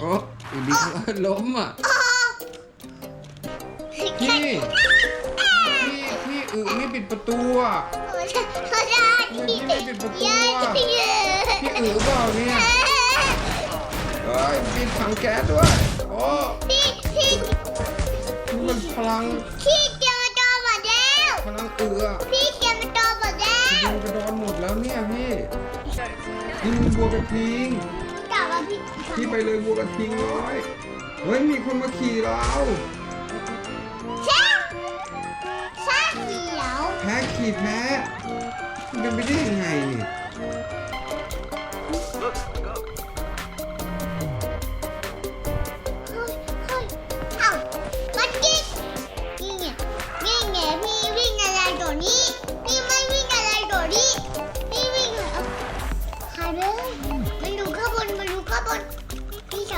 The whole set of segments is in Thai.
โอ้อยู่ดีก็ล้มอะ พี่ พี่พี่อึไม่ปิดประตูอะเขาได้พี่ไม่ปิดประตูยายอะพี่พี่อึเปล่าเนี่ยเฮ้ยปิดถังแก๊สด้วย โอ้พี่พี่นี่มันพลังพี่เตรียมมาตอหมดแล้วพลังอึอะพี่เตรียมมาตอหมดแล้วดูกระดอนหมดแล้วเนี่ยพี่นี่มันบัวกระทิงกลับมา พี่พี่ไปเลยบัวกระทิงน้อย เฮ้ยมีคนมาขี่เราแช่แช่เขียวแพ้ขี่แพ้มันเป็นไปได้ยังไงเนี่ย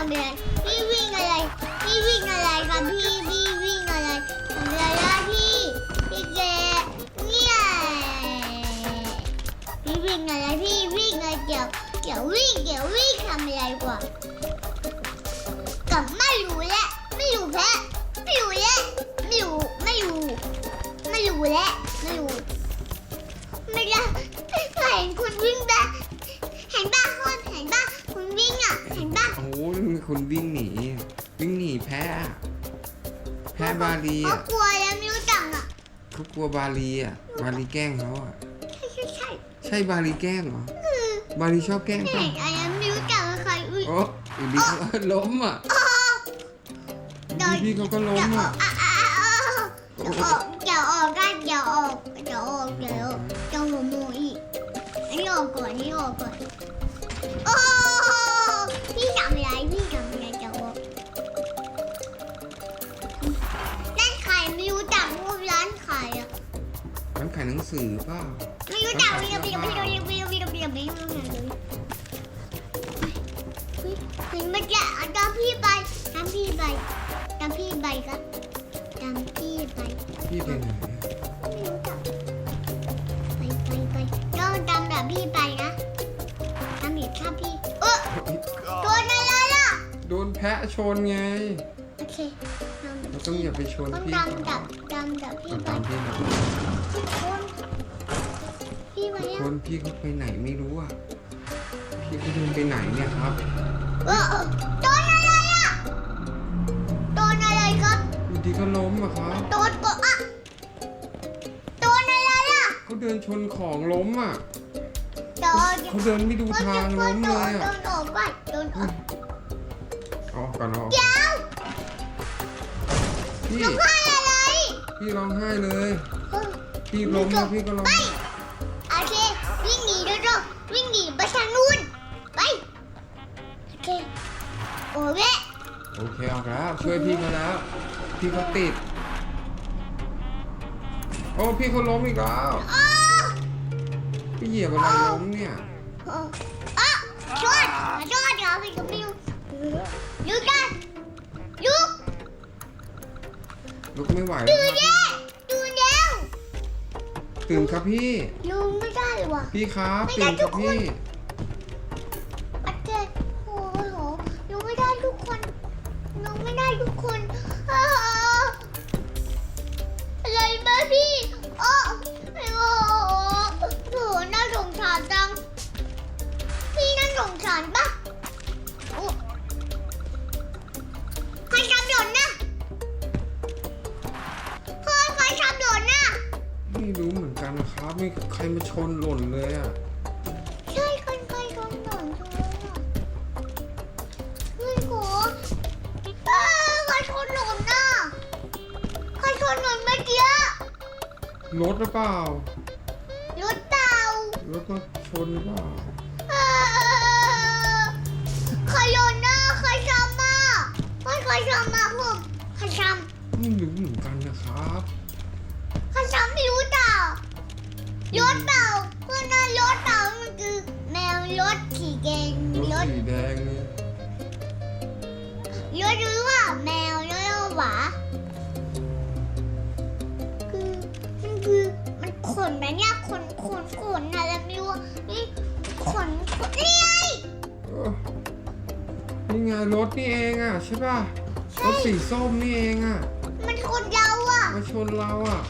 ำอะไรพี่วิ่งอะไรพี่วิ่งอะไรครับพี่พี่วิ่งอะไรทำอะไรล่ะพี่พี่แกเนี่ยพี่วิ่งอะไรพี่วิ่งอะไรเดี๋ยวเดี๋ยววิ่งเดี๋ยววิ่งทำอะไรกว่ากับไม่รู้แหละไม่รู้แพ้ไม่รู้แหละไม่รู้ไม่รู้ไม่รู้แหละไม่รู้ไม่ได้เห็นคุณวิ่งบ้ คนวิ่งหนี วิ่งหนีแพ้อะแพ้บาลีเขาอะกลัวแล้วไม่รู้จักอะเขากลัวบาลีอะบาลีแกล้งเขาอะใช่ใช่ใช่ใช่บาลีแกล้งเหรอ คือบาลีชอบแกล้งเห็ป่ะนอะไรไม่รู้จักว่าใครอุ้ยโอ้อยู่ดีก็ล้มอะอ๋อเดี๋ยวพี่เขาก็ล้มเดี๋ยวอออะกอะอะอะอะเดี๋ยวออกเดี๋ยวออกกันเดี๋ยวออกเดี๋ยวออกเดี๋ยวออกเดี๋ยวหัวโมอีกอันนี้ออกก่อนอันนี้ออกก่อนโอ้พี่านขายหนังสือเปล่าไม่รู้จักไม่รู้ไม่รู้ไม่รู้ไม่รู้ไม่รู้ไม่รู้ไม่รู้ไม่รู้เลยเห็นมันจะตามพี่ไปตามพี่ไปตามพี่ไปครับตามพี่ไปพี่ไปไหนอะไม่รู้จักไปไปไปต้องตามแบบพี่ไปนะตามแบบข้าพี่เออโดนอะไรล่ะโดนแพะชนไงโอเคตาม เราต้องอย่าไปชนต้องพี่ตามเขาแบบตามแบบพี่เอาไปตามพี่มาพี่คนพี่ไปคอะนพี่เขาไปไหนไม่รู้อะพี่เขาเดินไปไหนเนี่ยครับเออเออโดนอะไรอะโดนอะไรครับอยู่ดีก็ล้มอะครับโดนปะอะโดนอะไรอะเขาเดินชนของล้มอะโดนเขาเดินไม่ดูทางล้มเลยโดอะนออกก่อนโดนออกเอาออกก่อนเอาออกเดี๋ยว พี่ ร้องไห้อะไรพี่ร้องไห้เลย เออพี่ล้มแล้วพี่ก็ร้องไป โอเค วิ่งหนีเร็วๆวิ่งหนีไปทางนู้น ไป โอเค โอ้ยโอเคออกแล้วช่วยพี่เขาแล้ว พี่เขาติด โอ้พี่เขาล้มอีกแล้วอ้าพี่เหยียบอะไรล้มเนี่ยอะชนชนเราไปกับมิวลุกกันลุก ลุกไม่ไหวแล้วตื่นครับเด้ตื่นแล้วตื่นครับพี่ ลุงไม่ได้ว่ะ พี่ครับไม่ได้ตื่นครับทุกคนพี่ ไม่รู้เหมือนกันนะครับ ไม่ใครมาชนหล่นเลยอะใช่คนใครโดนหล่นเลยอะเฮ้ยโหเอ้ยใครชนหล่นน่ะใครชนหล่นเมื่อกี้รถหรือเปล่ารถเต่ารถมาชนหรือเปล่าเอ่อใครโดนน้าใครทำมาไม่ใครทำมาผมใครทำ ไม่รู้เหมือนกันนะครับ รถเต่าเพื่อนนั่นรถเต่ามันคือแมวรถขี่แดงรรถถสีแดงเนี่ยรถรู้ว่าแมวรถหวาคือมันคือมันขนนะเนี่ยขนขนขนอะไรไม่รู้อะนี่ขนขนนี่ไงเออรนี่ไงรถนี่เองอะใช่ป่ะรถสีส้มนี่เองอะมันคนเยาอะมาชนเราอะ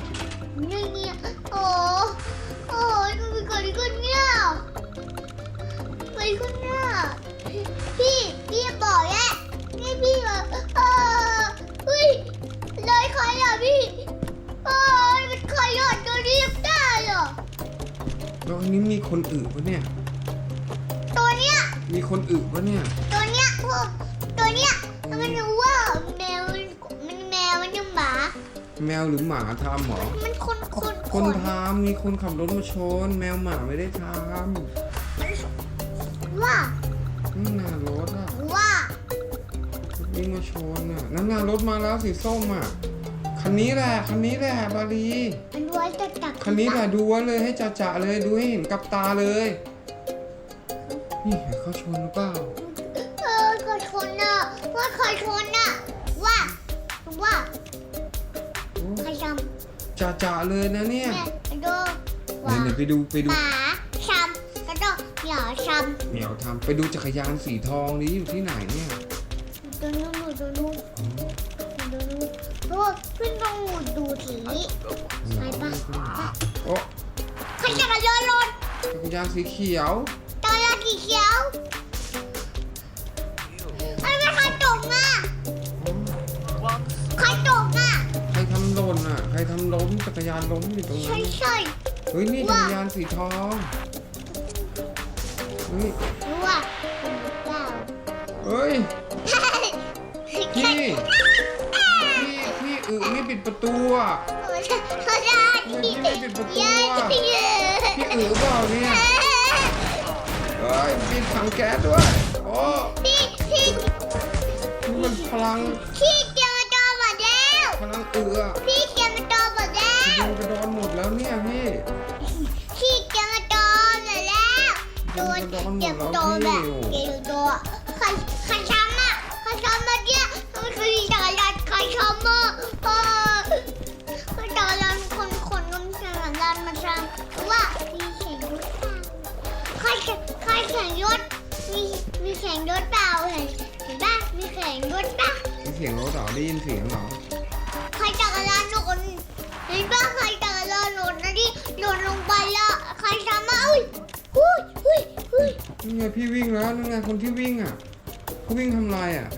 นคนเนี่ยไปคนเนี่ยพี่พี่บอกแย่นี่พี่บอกเออเฮ้ยเลยใครอะพี่เออเป็นใครอะตัวเรียบได้อะแล้วอันนี้มีคนอึปะเนี่ย ตัวเนี้ยมีคนอึปะเนี่ย ตัวเนี้ยพวกตัวเนี้ยมันรู้ว่าแมวมันแมวมันยังหมา แมวหรือหมาทำเหรอมันคนคน คนทำมีคนขับรถมาชน แมวหมาไม่ได้ทว่าำนี่นารถอะว่าวิ่งมาชนอะนั่นน่ะรถมาแล้วสีส้มอะคันนี้แหละคันนี้แหละบาลีมันไว้จะตักคันนี้แหละดูไว้เลยให้จ่าๆเลยดูให้เห็นกับตาเลย นี่เห็นเขาชนหรือเปล่า เออขอชนน่ะว่าขอชน จ่าๆเลยนะำเนี่ยเนี่ยดูเดี๋ยวเดี๋ยวไปดูไปดูหมาทำกระโดดหยอทเหมียวทำไปดูจักรยานสีทองนี้อยู่ที่ไหนเนี่ยำตัวนู้นตัวนู้นอ๋อตัวนู้นเพราะว่าขึ้นต้องดูสีไปปะโอ้ใครจะกระโดดลงจักรยานสีเขียวตัวยาสีเขียว ทำล้มจักรยานล้มอยู่ตรงใช่นั้นใช่เฮ้ยนี่จัว่ากรยานสีทองเฮ้ยรู้ว่าเป็นเปล่าเฮ้ยพี่พี่ พี่พี่อึไม่ปิดประตูอะเขาได้พี่พี่อึพี่อึเปล่าเนี่ยเฮ้ยมีถังแก๊สด้วยโอ้พี่พี่นี่มันพลังพี่เกียร์มาจอหมดแล้วพลังอึอะพี่เกียร์มาจอหมด แล้วโดนกระดอนหมดแล้วเนี่ยพี่พี่เกมาจอหมดแล้วโดนเก็บโดนแบบเก็บตัวใครใครช้ำอะใครช้ำมาเนี่ยมันคือดาราใครช้ำอะเออดาราคนคนคนดารามาช้ำว่าพี่แข่งรถใครแข่งใครแข่งรถมีมีแข่งรถเปล่าเห็นเห็นป่ะมีแข่งรถป่ะมีเสียงรถเหรอได้ยินเสียงเหรอ นี่ไงพี่วิ่งแล้วนั่นไงคนที่วิ่งอะเขาวิ่งทำลายอะ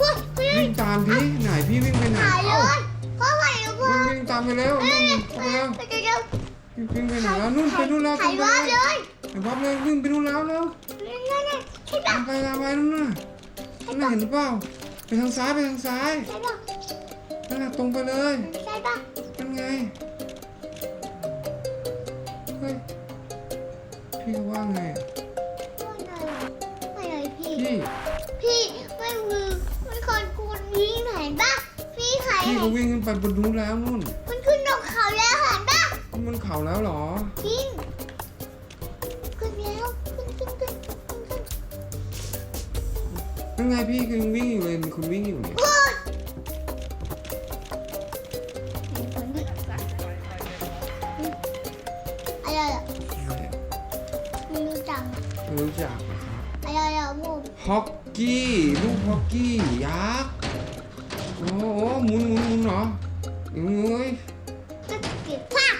อุ้ยอุ้ยวิ่งตามพี่ไหนพี่วิ่งไปไหนถ่ายเลเอ้ายพ่อถ่ายเลยพ่อวิ่งวิ่งตามไปแล้ววิ่งไปแล้วเดี๋ยวเดี๋ยววิ่งไปไหนแล้วนู่นไปนู่นแล้วถ่ายตามไปว่าเลเลยยไอ้บ๊อบเลยวิ่งไปนู่นแล้วแล้วนั่นน่ะใช่ป่ะตามไปตามไปนู่นน่ะนั่นน่ะเห็นหรือเปล่าไปทางซ้ายไปทางซ้ายใช่ป่ะนั่นน่ะตรงไปเลยใช่ป่ะนั่นไงเฮ้ยพี่เขาว่าไงอะไม่เลย พี่พี่ พี่ไม่มือมันคนคุณวิ่งเห็นป่ะพี่ใครพี่เห็เขานวิ่งขึ้นไปบนนู้นแล้วนู่น มันขึ้นดอกเขาแล้วเห็นป่ะนี่มันเขาแล้วเหรอ จริงขึ้นแล้วขึ้นขึ้นขึ้นขึ้นนั่นไงพี่คือยังวิ่งอยู่เลยมีคนวิ่งอยู่เนี่ย โอ๊ ฮอกกี้ลูกฮอกกี้ยักษ์โอ้โหหมุนหมุนหมุนเหรอเอ้ยจะเก็บผัก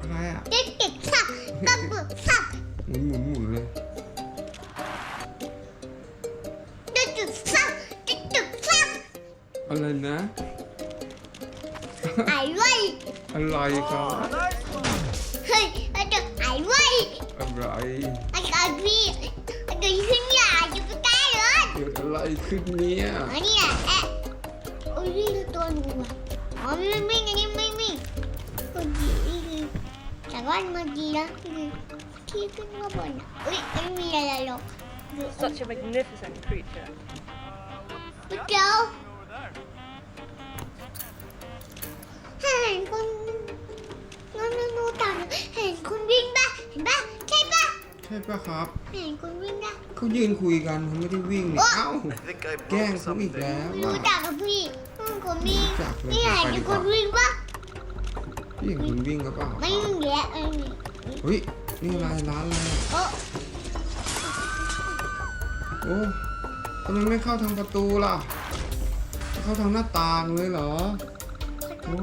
อะไรอะจะเก็บผักตะบุกผักหมุนหมุนหมุนเลยจะจุดผักจะจุดผักอะไรนะไอ้ไว้อะไรครับเฮ้ยไอ้จะไอ้ไว้อะไรไอ้กาพี่ เกิดอะไรขึ้นเนี่ยอันนี้อะแอะโอ้ยนี่คือตัวหนูอะอ๋อไม่วิ่งอันนี้ไม่วิ่งคนดีนี่คือจากว่าเมื่อกี้นะคือที่ขึ้นมาบนอะเอ้ยไม่มีอะไรหรอกคือ Such a magnificent creature. เดี๋ย ช่ปะครับเห็นคนวิ่งป่ะเขายืนคุยกันเขาไม่ได้วิ่งนี่เอ้า I think I แกล้ง broke เขาอีก something. แล้วรู้อะจักกับพี่อืมคนวิ่งรู้จักเลย นี่เห็นไปดีคกว่านวิ่งป่ะพี่เห็นคนวิ่งกับเปล่าไม่มีแยะไม่มีเฮ้ยนี่อะไรร้านอะไรอะโอ้โอ้ทำไมไม่เข้าทางประตูล่ะเข้าทางหน้าต่างเลยเหรอโอ้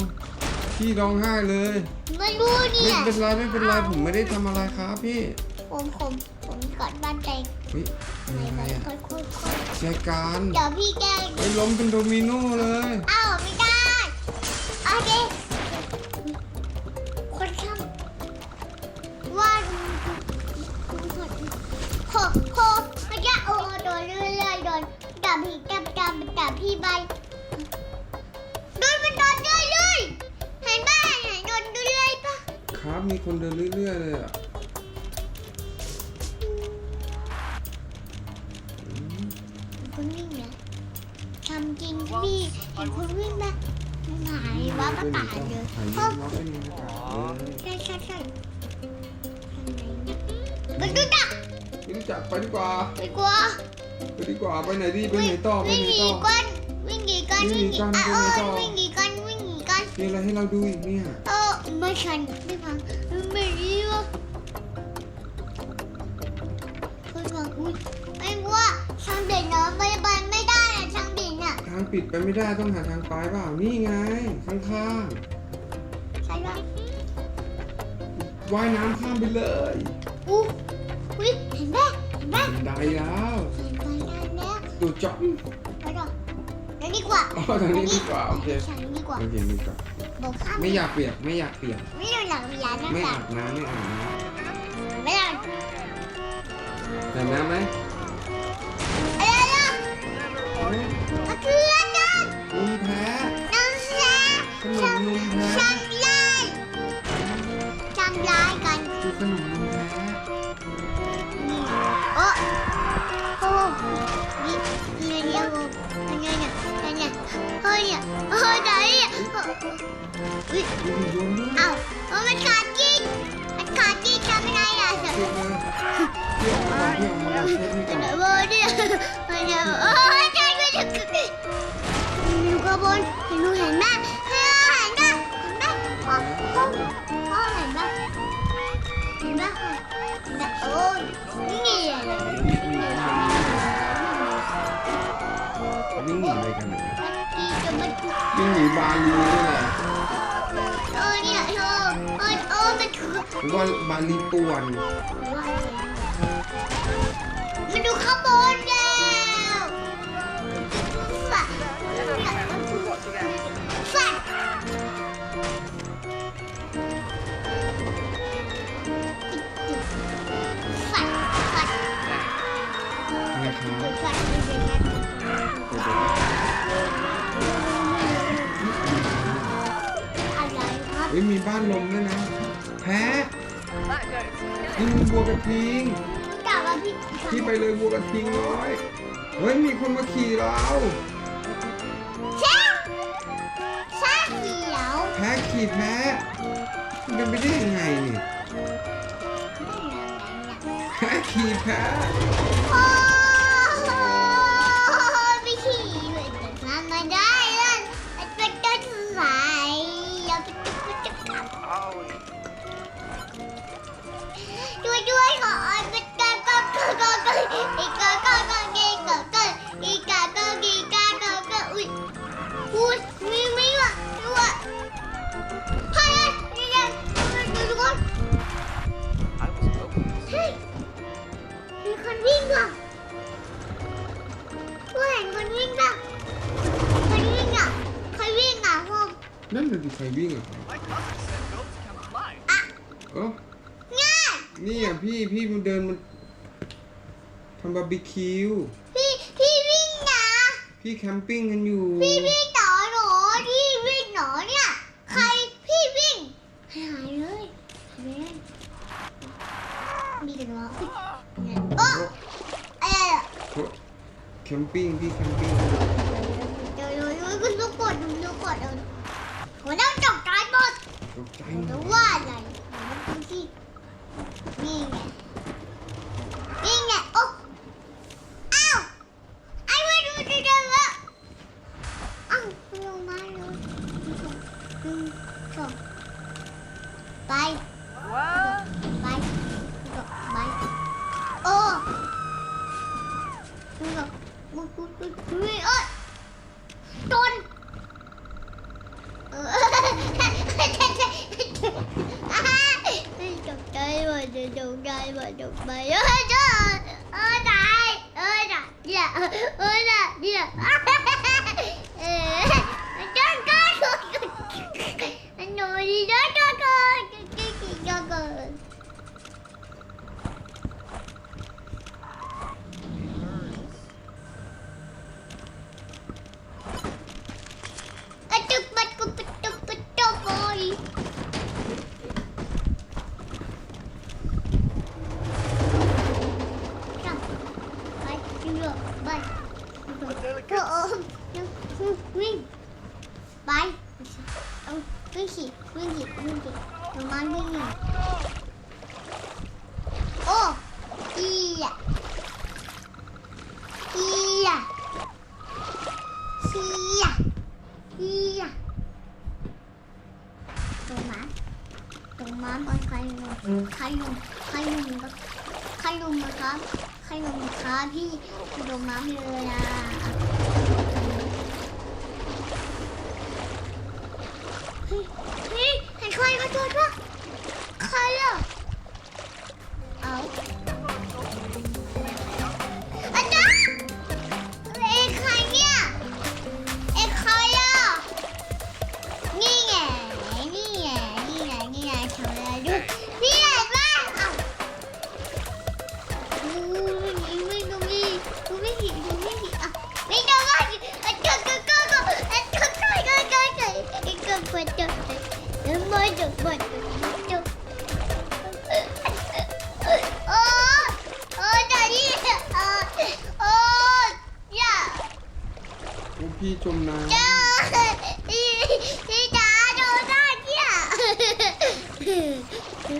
พี่ร้องไห้เลย ไม่รู้เนี่ไม่ยเป็นไรไม่เป็นไรผมไม่ได้ทำอะไรครับพี่ ผมผมผมกดบ้านใจเฮ้ยเป็นไหนยังไงบ้านอะค่อยค่อยค่อยแจกันเดี๋ยวพี่แกไปล้มเป็นโดมิโนเลยเอ้าไม่ได้โอเคคนทำว่าโหโหไม่ได้โอ้โดนเรื่อยๆโดนดับพี่ดับดับดับพี่ใบโดนมันโดนเรื่อยเลยเห็นป่ะเห็นโดนเรื่อยๆป่ะครับมีคนเดินเรื่อยๆเลยอะ ริงพี่เห็นคนวิ่งไหมมันหายว่าประกาศเลยพราะวับเป็นบรรยากาศเลยใช่ใช่ใช่มันดูดักไม่รู้จักไปดีกว่า ไปกลัวไปดีกว่าไปไหนดีไปไหนต่อไปวิ่งไหนหนีต่อก้นวิ่งหนีก้อนวิ่งงหนีก้อนอะวิ่งหนีเอต่ออวิ่งหนีก้อนวิ่งหนีก้อนมีอะไรให้เราดูอีกเนี่ยเออไม่ฉันไม่ฟังไม่ดีวะคุณบอกอุ้ยไม่กลัวช่างเด่นเนาะไม่ไปไม่างปิดไปไม่ได้ต้องหาทางไปเปล่า นี่ไง ข้างใช่ปะๆว่ายน้ำข้ามไปเลยอู้อุ้ยเห็นไหมเห็นไหมบันไดแล้วเห็นไปได้แล้วดูจ๊อบไปต่อเดี๋ยวดีกว่าอ๋อทางนี้ดีกว่าโอเคฉันดีกว่าโอเคดีกว่าบอกข้ามไม่อยากเปียกไม่อยากเปียกไม่ดูหนังวิญญาณนะไม่จ๊ะอาบน้ำไม่อาบน้ไม่ได้ำแต่น้ำไหม โอ้ยเนี่ยเฮ้ยไหนอะอุ้ยดูหุ่นยนต์ด้วยเอ้าเอามันขาดจริงมันขาดจริงทำไม่ได้อะเช็คเลยเที่ยวอกมาเที่อกมาเช็คนี่ก่อนเดี๋ยวเนี่ยมันจะโอ้ยใจไม่ถึงอยู่กระบนเห็นหนูเห็นไหมาลีนี่แหละเออเนี่ยเธอเออเออมันถือ หรือว่าบาลีป่วนมัน ฮ้ยมีบ้านลมด้วยนะ แพ้ That goes. นี่มีวัวกระทิงกลับมาพี่พี่ไปเลยวัวกระทิงน้อย เฮ้ยมีคนมาขี่เราเช้าชาเขียวแพ้ขี่แพ้มันเป็นไปได้ยังไงเนี่ยแพ้ขี่แพ้โครวิ่งอะ My cousin said goats can fly. อะเออง่ายนี่อะพี่พี่มันเดินมันทำบาร์บีคิว พี่พี่วิ่งนะ พี่แคมปิ้งกันอยู่ พี่วิ่งหนอหนูที่วิ่งหนอเนี่ย ใครพี่วิ่งหายเลยหายเลยมีแต่หนอโอ้อะไรอะแคมปิ้งพี่แคมปิ้งเดี๋ยวเดี๋ยวเดี๋ยวคุณลูกกดดูลูกกดเอา หัวหน้าตกใจหมดตกใจหหมรืดอว่าอะไรมันเป็นที่นี่ไง rồi thì chúng đây mà chúng mày ơi trời ơi đại ơi đại ơi đại ơi đại เรือโอมวิ่งไปเอาวิ่งขี่วิ่งขี่วิ่งขี่ทำมันวิ่งหนีโอ้อีอะอีอะชีอะอีอะตรงม้าตรงม้าบอลใครลงใครลงใครลงครับใครลงนะครับ ใครลงครับพี่ตรงม้าเลยอะเฮ้ยเฮ้ยเห็นใครมาตัวปะใครอะเอา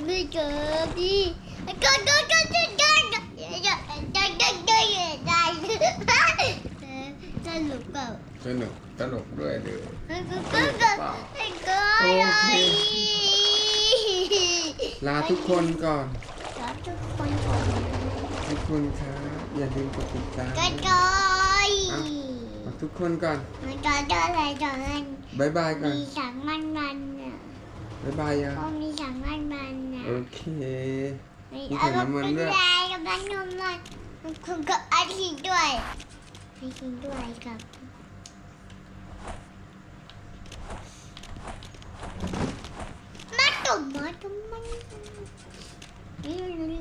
ไม่เจอพี่ก็ก็ก็ก็ก็ก็ก็ก็ก็ก็ได้สนุกเปล่าำสนุกตลกด้วยเลยก็ก็ก็ก็ก็โอเคลาทุกคนก่อนลาทุกคนก่อนทุกคนครับอย่าลืมกดติดตามก็จอยเอาทุกคนก่อนมันก็จะอะไรจะอะไรบายบายก่อนมีสังมันมันอะ บายบายยังก็มีสังมันมันอะโอเคไม่มีเอาถังน้ำมันเป็นด้วยไรกับน้ำมันมันคุณก็อาทิตย์ด้วยอาทิตย์ด้วยครับมาตุ่มมาตุ่มมันนี่นี่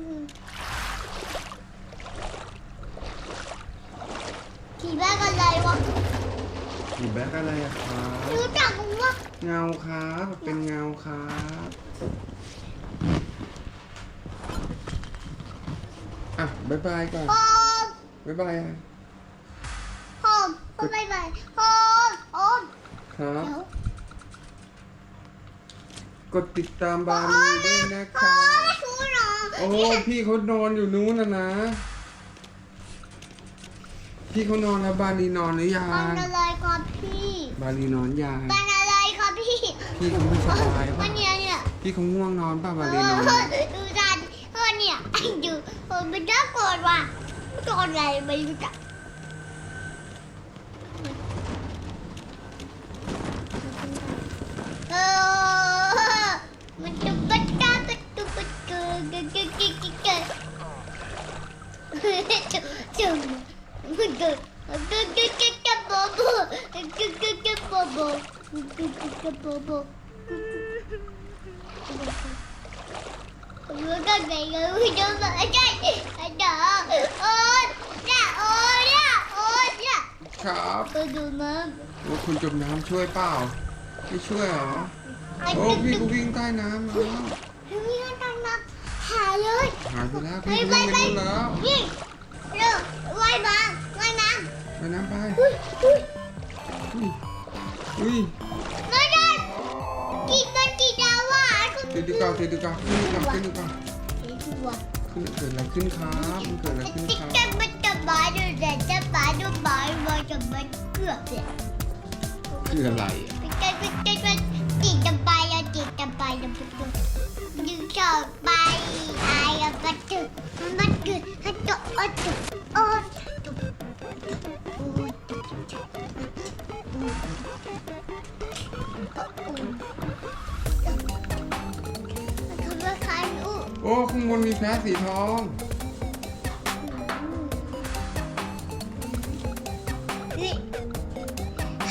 ขี่บ้ากันอะไรวะอยู่แบ็กอะไรอะครับรู้จักว่า เงาครับเป็นเงาครับอะบายบายก่อนโฮมบายบายอะโฮมก็บายบายโฮมโฮมครับ เดี๋ยวกดติดตามบาลีด้วยนะคโฮรับมไม่รู้หรอโอ้พี่เขานอนอยู่นู้นนะนะ พี่เขานอนแล้วบาลีนอนหรือยัมันงอะไรครับพี่ บาลีนอนยังมันอะไรครับ พี่พี่เขาไม่สบายมัป่ะนเนี่ยเนี่ยพี่เขาง่วงนอนป่ะบาเอลีนอนอดูดันเออเนี่ยดูเออมันน่ากลัวว่ะโดนอะไรไม่รู้จักเออมันจะปัดกาปัดตุปัดเกอเกอเกอเกอเกอเกอจุ๊จุ๊มันเกอเกอเกอเกอเกอโบโบเกอเกอเกอเกอโบโบเกอ con này người cho vợ chạy đỡ ôn ra ôn ra ôn ra ครับ tôi đùa mà ว่าคุณจมน้ำช่วยเปล่า ไม่ช่วยเหรอ anh โอ้ đừng พี่ก็ đừng วิ่งใต้น้ำแล้ว đừng như con thằng nó hà lưới หายไปแล้วพี่วิ่งไปนู่นแล้ว nhìn được quay bằng quay bằng ไปน้ำไป ui ui อุ้ย อุ้ยอุ้ยมาดันกินกันกี่ดาวอะคุณติดดีกาขึ้นดดีกาขึ้นดูกว่าขึ้นดีกว่าขึ้นเกิดอะไรขึ้นครับมันเกิดอะไรขึ้นกครับจะมันจะมาดูแต่จะมาดูบ้ามาจะมาเกือบเลยคืออะไรอะไปไปไปไปจีจะไปอะจีจะไปจะไป บนมีแพะสีทอง นี่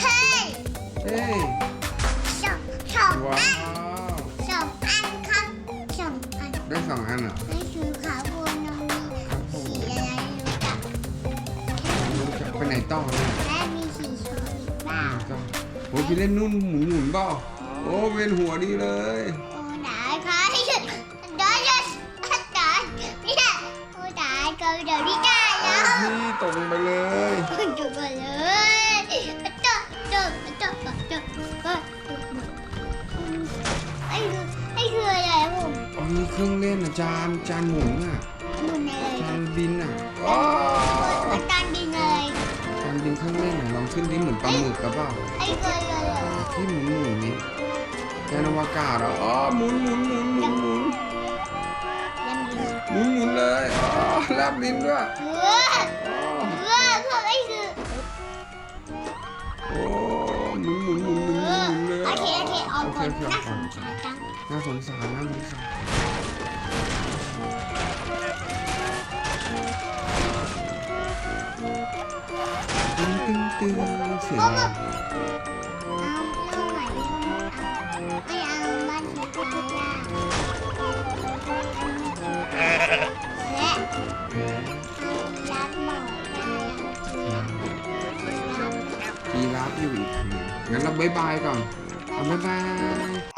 เฮ้ยเฮ้ย สองสองว้าอันว สองอันครับสองอันได้สองอันเหรอนี่คือขาวัวนมมีสีอะไรรู้จักรู้จักไปไหนต่อเนี่ยและมีสีชมอีกเปล่าจ้ะโอ้พี่เล่นนุ่นหมุนหมุนๆเปล่าโอ้เวียนหัวดีเลย โตกลงไปเลยจุกเลยจบจบจบจบก็ไอ้คือไอ้คืออะไรผมอ๋อมีเครื่องเล่นอะจานจานหมุนอะมุนอะไรจานบินอะว้านบินอะไรจานบินเครื่องเล่นอะลองขึ้นดิเหมือนปลาหมึกกับเปล่าไอ้เกิดอะไรที่หมุนหมุนนี่ยานอวกาศเหรออ๋อหมุนหมุนหมุนหมุนหมุนยังบินหมุนหมุนเลยอ๋อแลบลิ้นด้วย เอาโอก่อนเคน่าโอสงสารจังน่าสงสารน่าสงสารตึ้งตึ้งตึ้งเสียงอะไรเอาเรื่องใหม่ไม่เอาบ้านสีฟ้าและเอารับหมอได้ยีราฟอยู่อีกทางหนึ่งงั้นเราบายบายก่อน เอาบายบาย